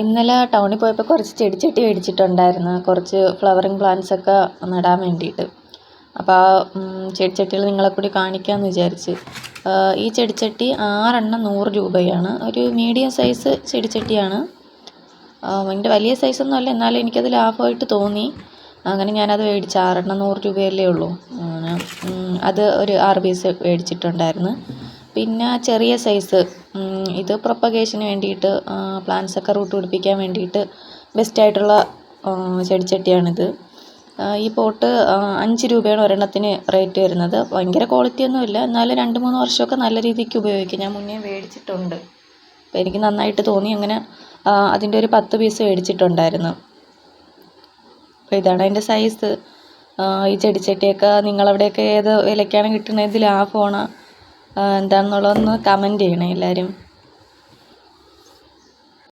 ഇന്നലെ ടൗണിൽ പോയപ്പോൾ കുറച്ച് ചെടിച്ചട്ടി മേടിച്ചിട്ടുണ്ടായിരുന്നു. കുറച്ച് ഫ്ലവറിങ് പ്ലാന്റ്സ് ഒക്കെ നടാൻ വേണ്ടിയിട്ട്. അപ്പോൾ ആ ചെടിച്ചട്ടികൾ നിങ്ങളെ കൂടി കാണിക്കാമെന്ന് വിചാരിച്ച്. ഈ ചെടിച്ചട്ടി ആറെണ്ണം നൂറ് രൂപയാണ്. ഒരു മീഡിയം സൈസ് ചെടിച്ചട്ടിയാണ് ഭയങ്കര വലിയ സൈസൊന്നും അല്ല. എന്നാലും എനിക്കത് ലാഭമായിട്ട് തോന്നി. അങ്ങനെ ഞാനത് മേടിച്ചു. ആറെണ്ണം നൂറ് രൂപയല്ലേ ഉള്ളൂ. അത് ഒരു ആറ് പീസ് മേടിച്ചിട്ടുണ്ടായിരുന്നു. പിന്നെ ചെറിയ സൈസ് ഇത് പ്രൊപ്പഗേഷന് വേണ്ടിയിട്ട് പ്ലാന്റ്സ് ഒക്കെ റൂട്ട് പിടിപ്പിക്കാൻ വേണ്ടിയിട്ട് ബെസ്റ്റായിട്ടുള്ള ചെടിച്ചട്ടിയാണിത്. ഈ പോട്ട് അഞ്ച് രൂപയാണ് ഒരെണ്ണത്തിന് റേറ്റ് വരുന്നത്. ഭയങ്കര ക്വാളിറ്റി ഒന്നുമില്ല എന്നാലും രണ്ട് മൂന്ന് വർഷമൊക്കെ നല്ല രീതിക്ക് ഉപയോഗിക്കും. ഞാൻ മുന്നേ മേടിച്ചിട്ടുണ്ട്. അപ്പോൾ എനിക്ക് നന്നായിട്ട് തോന്നി. അങ്ങനെ അതിന്റെ ഒരു പത്ത് പീസ് മേടിച്ചിട്ടുണ്ടായിരുന്നു. അപ്പോൾ ഇതാണ് അതിന്റെ സൈസ് ഈ ചെടിച്ചട്ടിയൊക്കെ നിങ്ങളവിടെയൊക്കെ ഏത് വിലയ്ക്കാണ് കിട്ടുന്നത്? ലാഭമാണോ എന്താണെന്നുള്ളതൊന്ന് കമന്റ് ചെയ്യണേ എല്ലാവരും